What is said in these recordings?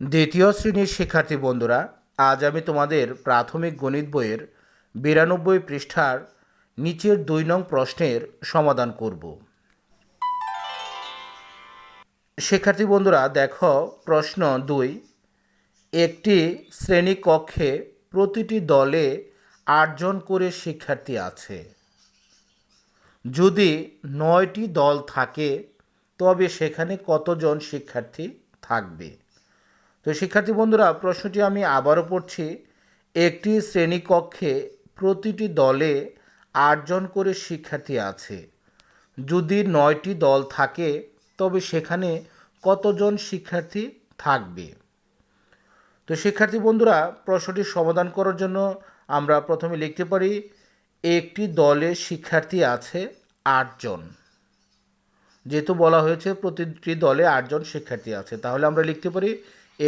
দ্বিতীয় শ্রেণির শিক্ষার্থী বন্ধুরা, আজ আমি তোমাদের প্রাথমিক গণিত বইয়ের বিরানব্বই পৃষ্ঠার নিচের দুই নং প্রশ্নের সমাধান করব। শিক্ষার্থী বন্ধুরা, দেখো প্রশ্ন দুই। একটি শ্রেণি কক্ষে প্রতিটি দলে আটজন করে শিক্ষার্থী আছে। যদি নয়টি দল থাকে, তবে সেখানে কতজন শিক্ষার্থী থাকবে? তো শিক্ষার্থী বন্ধুরা, প্রশ্নটি আমি আবারও পড়ছি। একটি শ্রেণীকক্ষে প্রতিটি দলে আটজন করে শিক্ষার্থী আছে। যদি নয়টি দল থাকে, তবে সেখানে কতজন শিক্ষার্থী থাকবে? তো শিক্ষার্থী বন্ধুরা প্রশ্নটির সমাধান করার জন্য আমরা প্রথমে লিখতে পারি, একটি দলে শিক্ষার্থী আছে আটজন। যেহেতু বলা হয়েছে প্রতিটি দলে আটজন শিক্ষার্থী আছে, তাহলে আমরা লিখতে পারি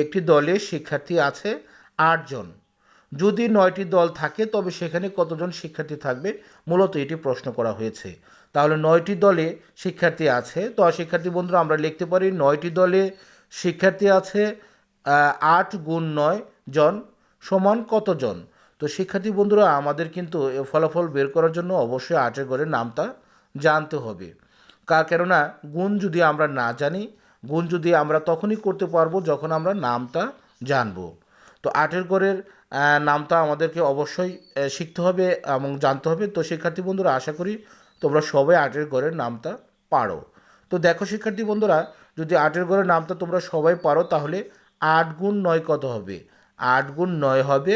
একটি দলে শিক্ষার্থী আছে আটজন। যদি নয়টি দল থাকে, তবে সেখানে কতজন শিক্ষার্থী থাকবে মূলত এটি প্রশ্ন করা হয়েছে। তাহলে নয়টি দলে শিক্ষার্থী আছে। তো শিক্ষার্থী বন্ধুরা, আমরা লিখতে পারি নয়টি দলে শিক্ষার্থী আছে আট গুণ নয় জন সমান কতজন? তো শিক্ষার্থী বন্ধুরা, আমাদের কিন্তু ফলাফল বের করার জন্য অবশ্যই আটের ঘরের নামটা জানতে হবে। কেননা গুণ যদি আমরা না জানি গুণ যদি আমরা তখনই করতে পারব যখন আমরা নামটা জানব। তো আটের ঘরের নামটা আমাদেরকে অবশ্যই শিখতে হবে এবং জানতে হবে। তো শিক্ষার্থী বন্ধুরা, আশা করি তোমরা সবাই আটের ঘরের নামটা পারো। তো দেখো শিক্ষার্থী বন্ধুরা, যদি আটের ঘরের নামটা তোমরা সবাই পারো, তাহলে আট গুণ নয় কত হবে? আট গুণ নয় হবে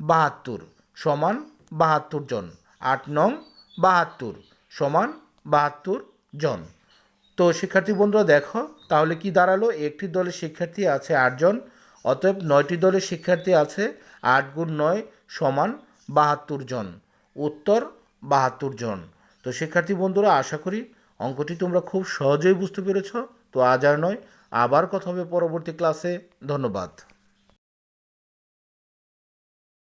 বাহাত্তর সমান বাহাত্তর জন। আট নং বাহাত্তর সমান বাহাত্তর জন। তো শিক্ষার্থী বন্ধুরা দেখো, তাহলে কি দাঁড়াল? একটি দলের শিক্ষার্থী আছে আটজন, অতএব নয়টি দলের শিক্ষার্থী আছে আট গুণ নয় সমান বাহাত্তর জন। উত্তর বাহাত্তর জন। তো শিক্ষার্থী বন্ধুরা, আশা করি অঙ্কটি তোমরা খুব সহজেই বুঝতে পেরেছ। তো আজ আর নয়, আবার কথা হবে পরবর্তী ক্লাসে। ধন্যবাদ।